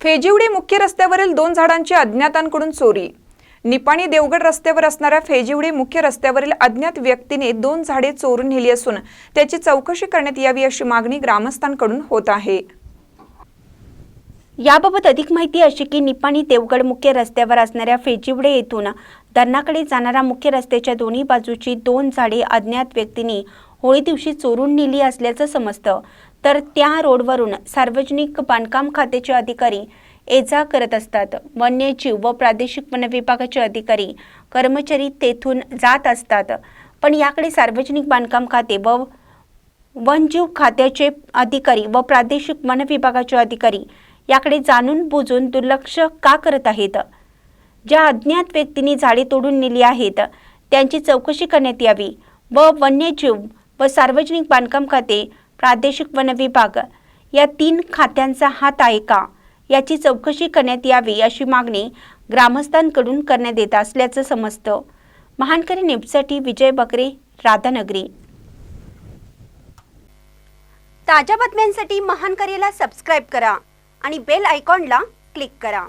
फेजिवडी मुख्य रस्त्यावरील दोन झाडांची अज्ञातांकडून चोरी. निपाणी देवगड रस्त्यावर असणाऱ्या फेजिवडी मुख्य रस्त्यावरील अज्ञात व्यक्तीने दोन झाडे चोरून नेली असून त्याची चौकशी करण्यात यावी अशी मागणी ग्रामस्थांकडून होत आहे. याबाबत अधिक माहिती अशी की निपाणी देवगड मुख्य रस्त्यावर असणाऱ्या फेजिवडे येथून धरणाकडे जाणाऱ्या मुख्य रस्त्याच्या दोन्ही बाजूची दोन झाडे अज्ञात व्यक्तींनी होळी दिवशी चोरून नेली असल्याचं समजतं. तर त्या रोडवरून सार्वजनिक बांधकाम खात्याचे अधिकारी ये जा करत असतात. वन्यजीव व प्रादेशिक वन विभागाचे अधिकारी कर्मचारी तेथून जात असतात. पण याकडे सार्वजनिक बांधकाम खाते व वनजीव खात्याचे अधिकारी व प्रादेशिक वन विभागाचे अधिकारी याकडे जाणून बुजून दुर्लक्ष का करत आहेत? ज्या अज्ञात व्यक्तींनी झाडे तोडून नेली आहेत त्यांची चौकशी करण्यात यावी व वन्यजीव व सार्वजनिक बांधकाम खाते प्रादेशिक वन विभाग. या तीन खात्यांचा हात आहे का? याची चौकशी करण्यात यावी अशी मागणी ग्रामस्थांकडून करण्यात येत असल्याचं समजतं. महानकरी न्यूजसाठी विजय बकरे राधानगरी. ताज्या बातम्यांसाठी महानकरीला सबस्क्राईब करा आणि बेल आयकॉनला क्लिक करा.